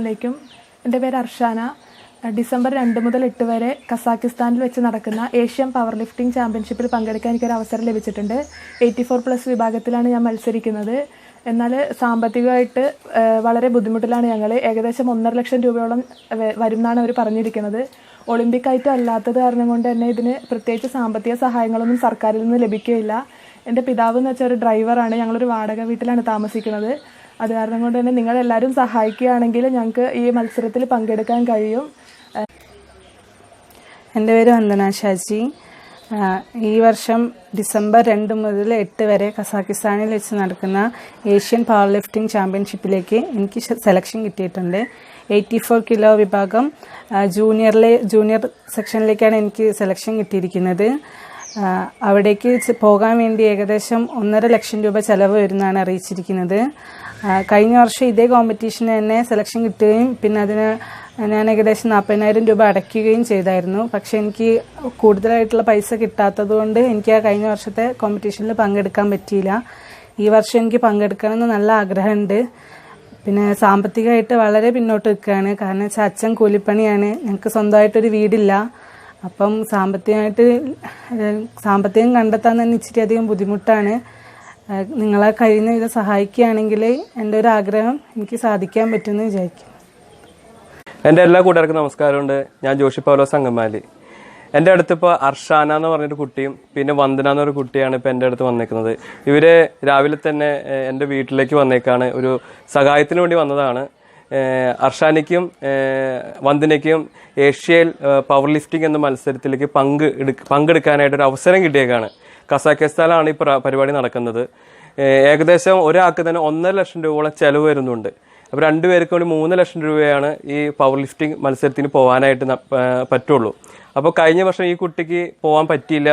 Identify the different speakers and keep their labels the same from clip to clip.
Speaker 1: അലൈക്കും എന്റെ പേര് അർഷാന. ഡിസംബർ രണ്ട് മുതൽ എട്ട് വരെ കസാക്കിസ്ഥാനിൽ വെച്ച് നടക്കുന്ന ഏഷ്യൻ പവർ ലിഫ്റ്റിംഗ് ചാമ്പ്യൻഷിപ്പിൽ പങ്കെടുക്കാൻ എനിക്കൊരു അവസരം ലഭിച്ചിട്ടുണ്ട്. എയ്റ്റി ഫോർ പ്ലസ് വിഭാഗത്തിലാണ് ഞാൻ മത്സരിക്കുന്നത്. എന്നാൽ സാമ്പത്തികമായിട്ട് വളരെ ബുദ്ധിമുട്ടിലാണ് ഞങ്ങൾ. ഏകദേശം ഒന്നര ലക്ഷം രൂപയോളം വരും എന്നാണ് അവർ പറഞ്ഞിരിക്കുന്നത്. ഒളിമ്പിക് ഐറ്റം അല്ലാത്തത് കാരണം കൊണ്ട് തന്നെ ഇതിന് പ്രത്യേകിച്ച് സാമ്പത്തിക സഹായങ്ങളൊന്നും സർക്കാരിൽ നിന്ന് ലഭിക്കുകയില്ല. എന്റെ പിതാവ് എന്ന് വെച്ചാൽ ഒരു ഡ്രൈവറാണ്. ഞങ്ങളൊരു വാടക വീട്ടിലാണ് താമസിക്കുന്നത്. അത് കാരണം കൊണ്ട് തന്നെ നിങ്ങളെല്ലാവരും സഹായിക്കുകയാണെങ്കിൽ ഞങ്ങൾക്ക് ഈ മത്സരത്തിൽ പങ്കെടുക്കാൻ കഴിയും.
Speaker 2: എന്റെ പേര് വന്ദന ഷാജി. ഈ വർഷം ഡിസംബർ രണ്ട് മുതൽ എട്ട് വരെ കസാക്കിസ്ഥാനിൽ വെച്ച് നടക്കുന്ന ഏഷ്യൻ പവർ ലിഫ്റ്റിംഗ് ചാമ്പ്യൻഷിപ്പിലേക്ക് എനിക്ക് സെലക്ഷൻ കിട്ടിയിട്ടുണ്ട്. എയ്റ്റി ഫോർ കിലോ വിഭാഗം ജൂനിയറിലെ ജൂനിയർ സെക്ഷനിലേക്കാണ് എനിക്ക് സെലക്ഷൻ കിട്ടിയിരിക്കുന്നത്. അവിടേക്ക് പോകാൻ വേണ്ടി ഏകദേശം ഒന്നര ലക്ഷം രൂപ ചെലവ് വരുന്നതാണ് അറിയിച്ചിരിക്കുന്നത്. കഴിഞ്ഞ വർഷം ഇതേ കോമ്പറ്റീഷന് തന്നെ സെലക്ഷൻ കിട്ടുകയും പിന്നെ അതിന് ഞാൻ ഏകദേശം നാൽപ്പതിനായിരം രൂപ അടയ്ക്കുകയും ചെയ്തായിരുന്നു. പക്ഷെ എനിക്ക് കൂടുതലായിട്ടുള്ള പൈസ കിട്ടാത്തത് കൊണ്ട് എനിക്ക് ആ കഴിഞ്ഞ വർഷത്തെ കോമ്പറ്റീഷനിൽ പങ്കെടുക്കാൻ പറ്റിയില്ല. ഈ വർഷം എനിക്ക് പങ്കെടുക്കണമെന്ന് നല്ല ആഗ്രഹമുണ്ട്. പിന്നെ സാമ്പത്തികമായിട്ട് വളരെ പിന്നോട്ട് നിൽക്കുകയാണ്. കാരണം വെച്ചാൽ അച്ഛൻ കൂലിപ്പണിയാണ്. ഞങ്ങൾക്ക് സ്വന്തമായിട്ടൊരു വീടില്ല. അപ്പം സാമ്പത്തികമായിട്ട് സാമ്പത്തികം കണ്ടെത്താൻ തന്നെ ഇച്ചിരി അധികം ബുദ്ധിമുട്ടാണ്. നിങ്ങളെ കഴിയുന്ന വിധം സഹായിക്കുകയാണെങ്കിൽ എന്റെ ഒരു ആഗ്രഹം എനിക്ക് സാധിക്കാൻ പറ്റുമെന്ന് വിചാരിക്കും.
Speaker 3: എന്റെ എല്ലാ കൂട്ടുകാർക്കും നമസ്കാരമുണ്ട്. ഞാൻ ജോഷി പൗലോ സംഗമാലി. എന്റെ അടുത്ത് ഇപ്പോൾ അർഷാന എന്ന് പറഞ്ഞൊരു കുട്ടിയും പിന്നെ വന്ദന എന്നൊരു കുട്ടിയാണ് ഇപ്പോൾ എന്റെ അടുത്ത് വന്നേക്കുന്നത്. ഇവർ രാവിലെ തന്നെ എന്റെ വീട്ടിലേക്ക് വന്നേക്കാണ്. ഒരു സഹായത്തിന് വേണ്ടി വന്നതാണ്. അർഷാനയ്ക്കും വന്ദനയ്ക്കും ഏഷ്യയിൽ പവർ ലിഫ്റ്റിംഗ് എന്ന മത്സരത്തിലേക്ക് പങ്ക് പങ്കെടുക്കാനായിട്ട് ഒരു അവസരം കിട്ടിയേക്കാണ്. കസാഖിസ്ഥാനിലാണ് ഈ പരിപാടി നടക്കുന്നത്. ഏകദേശം ഒരാൾക്ക് തന്നെ ഒന്നര ലക്ഷം രൂപയോളം ചെലവ് വരുന്നുണ്ട്. അപ്പോൾ രണ്ടുപേർക്ക് വേണ്ടി മൂന്ന് ലക്ഷം രൂപയാണ് ഈ പവർ ലിഫ്റ്റിംഗ് മത്സരത്തിന് പോകാനായിട്ട് പറ്റുള്ളൂ. അപ്പോൾ കഴിഞ്ഞ വർഷം ഈ കുട്ടിക്ക് പോകാൻ പറ്റിയില്ല.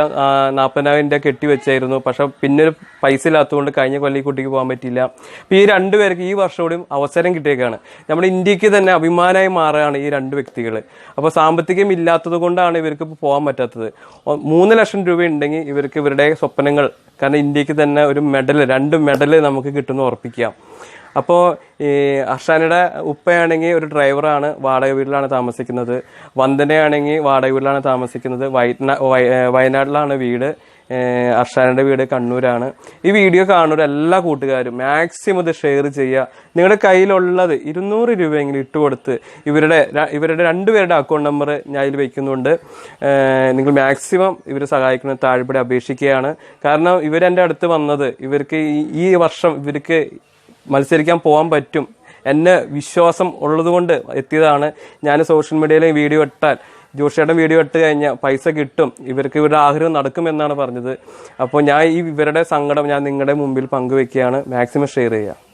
Speaker 3: നാൽപ്പതിനായിരം രൂപ കെട്ടി വെച്ചായിരുന്നു. പക്ഷെ പിന്നെ ഒരു പൈസ ഇല്ലാത്തതുകൊണ്ട് കഴിഞ്ഞ കൊല്ലം ഈ കുട്ടിക്ക് പോകാൻ പറ്റിയില്ല. അപ്പോൾ ഈ രണ്ടുപേർക്ക് ഈ വർഷം അവസരം കിട്ടിയേക്കാണ്. നമ്മുടെ ഇന്ത്യയ്ക്ക് തന്നെ അഭിമാനമായി മാറുകയാണ് ഈ രണ്ട് വ്യക്തികൾ അപ്പോൾ സാമ്പത്തികം ഇല്ലാത്തത് കൊണ്ടാണ് ഇവർക്ക് ഇപ്പോൾ പോകാൻ പറ്റാത്തത്. മൂന്ന് ലക്ഷം രൂപ ഉണ്ടെങ്കിൽ ഇവർക്ക് ഇവരുടെ സ്വപ്നങ്ങൾ കാരണം ഇന്ത്യയ്ക്ക് തന്നെ ഒരു മെഡൽ രണ്ട് മെഡൽ നമുക്ക് കിട്ടുമെന്ന് ഉറപ്പിക്കാം. അപ്പോൾ ഈ അർഷാനയുടെ ഉപ്പയാണെങ്കിൽ ഒരു ഡ്രൈവറാണ് വാടക വീട്ടിലാണ് താമസിക്കുന്നത്. വന്ദനയാണെങ്കിൽ വാടക വീട്ടിലാണ് താമസിക്കുന്നത് വയനാട്ടിലാണ് വീട്. അർഷാനയുടെ വീട് കണ്ണൂരാണ്. ഈ വീഡിയോ കാണുന്ന എല്ലാ കൂട്ടുകാരും മാക്സിമം ഇത് ഷെയർ ചെയ്യുക. നിങ്ങളുടെ കയ്യിലുള്ളത് ഇരുന്നൂറ് രൂപയെങ്കിലും ഇട്ട് കൊടുത്ത് ഇവരുടെ ഇവരുടെ രണ്ടുപേരുടെ അക്കൗണ്ട് നമ്പർ ഞാൻ ഇതിൽ വയ്ക്കുന്നുണ്ട് നിങ്ങൾ മാക്സിമം ഇവരെ സഹായിക്കുന്ന താഴ്പടി അപേക്ഷിക്കുകയാണ്. കാരണം ഇവരെന്റെ അടുത്ത് വന്നത് ഇവർക്ക് ഈ വർഷം ഇവർക്ക് മത്സരിക്കാൻ പോകാൻ പറ്റും. എന്നെ വിശ്വാസം ഉള്ളതുകൊണ്ട് എത്തിയതാണ്. ഞാൻ സോഷ്യൽ മീഡിയയിൽ വീഡിയോ ഇട്ടാൽ. ജോഷിയുടെ വീഡിയോ ഇട്ട് കഴിഞ്ഞാൽ പൈസ കിട്ടും. ഇവർക്ക് ഇവരുടെ ആഗ്രഹം നടക്കുമെന്നാണ് പറഞ്ഞത്. അപ്പോൾ ഞാൻ ഈ ഇവരുടെ സങ്കടം ഞാൻ നിങ്ങളുടെ മുമ്പിൽ പങ്കുവെക്കുകയാണ്. മാക്സിമം ഷെയർ ചെയ്യുക.